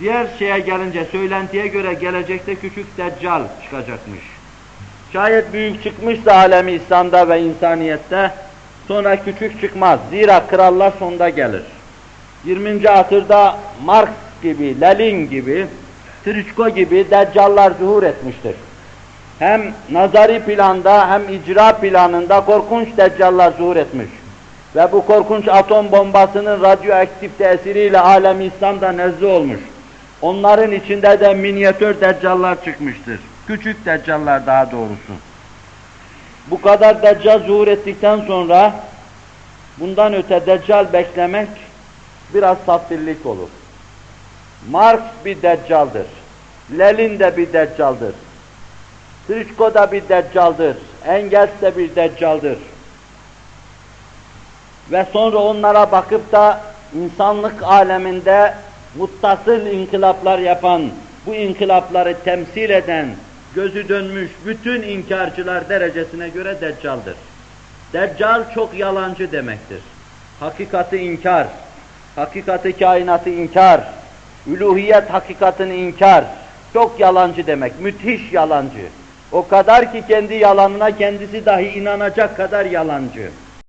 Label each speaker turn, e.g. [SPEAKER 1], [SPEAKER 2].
[SPEAKER 1] Diğer şeye gelince, söylentiye göre gelecekte küçük deccal çıkacakmış. Şayet büyük çıkmışsa alemi İslam'da ve insaniyette, sonra küçük çıkmaz. Zira krallar sonda gelir. 20. asırda Marx gibi, Lenin gibi, Triçko gibi deccallar zuhur etmiştir. Hem nazari planda hem icra planında korkunç deccallar zuhur etmiş. Ve bu korkunç atom bombasının radyoaktif tesiriyle alemi İslam'da nezle olmuş. Onların içinde de minyatür deccallar çıkmıştır. Küçük deccallar daha doğrusu. Bu kadar deccal zuhur ettikten sonra bundan öte deccal beklemek biraz saftirlik olur. Marx bir deccaldır. Lenin de bir deccaldır. Triçko da bir deccaldır. Engels de bir deccaldır. Ve sonra onlara bakıp da insanlık aleminde muttasıl inkılaplar yapan, bu inkılapları temsil eden, gözü dönmüş bütün inkarcılar derecesine göre deccaldır. Deccal çok yalancı demektir. Hakikati inkar, hakikati kainatı inkar, üluhiyet hakikatini inkar, çok yalancı demek, müthiş yalancı. O kadar ki kendi yalanına kendisi dahi inanacak kadar yalancı.